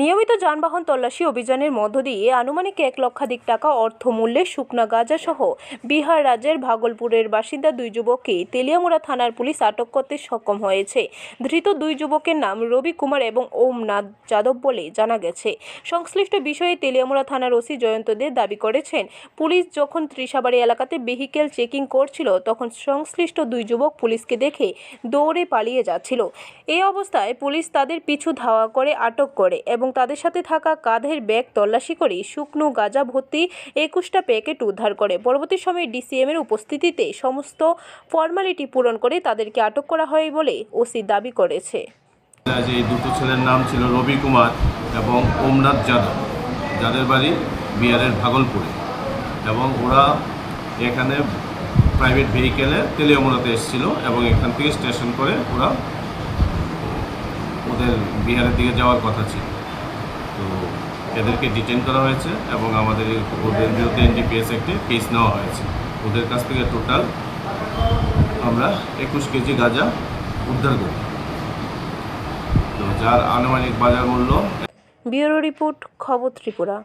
নিয়মিত যানবাহন তল্লাশি অভিযানের মধ্য দিয়ে আনুমানিক এক লক্ষাধিক টাকা অর্থমূল্যের শুকনা গাঁজা সহ বিহার রাজ্যের ভাগলপুরের বাসিন্দা দুই যুবককে তেলিয়ামুড়া থানার পুলিশ আটক করতে সক্ষম হয়েছে। ধৃত দুই যুবকের নাম রবি কুমার এবং ওমনাথ যাদব বলে জানা গেছে। সংশ্লিষ্ট বিষয়ে তেলিয়ামুড়া থানার ওসি জয়ন্ত দে দাবি করেছেন, পুলিশ যখন ত্রিশাবাড়ি এলাকাতে ভেহিকেল চেকিং করছিল, তখন সংশ্লিষ্ট দুই যুবক পুলিশকে দেখে দৌড়ে পালিয়ে যাচ্ছিল। এই অবস্থায় পুলিশ তাদের পিছু ধাওয়া করে আটক করে এবং তাদের সাথে থাকা কাঁধের ব্যাগ তল্লাশি করে শুকনো গাঁজা ভর্তি একুশটা প্যাকেট উদ্ধার করে। পরবর্তী সময়ে ডিসিএম এর উপস্থিতিতে সমস্ত ফর্মালিটি পূরণ করে তাদেরকে আটক করা হয় বলে ওসি দাবি করেছে। যে এই দুটো ছেলের নাম ছিল রবি কুমার এবং ওমনাথ যাদব। যাদের বাড়ি বিহারের ভাগলপুরে। এবং ওরা এখানে প্রাইভেট ভেহিকেলে তেলিয়ামুড়াতে এসেছিল এবং এখান থেকে স্টেশন করে ওরা ওদের বিহারের দিকে যাওয়ার কথা ছিল। তো এদেরকে ডিটেন করা হয়েছে এবং আমাদের ওদের বিরুদ্ধে এনডিপিএস একটি কেস নেওয়া হয়েছে। ওদের কাছ থেকে টোটাল আমরা একুশ কেজি গাঁজা উদ্ধার করি তো যার আনুমানিক বাজার মূল্য ব্যুরো রিপোর্ট, খবর ত্রিপুরা।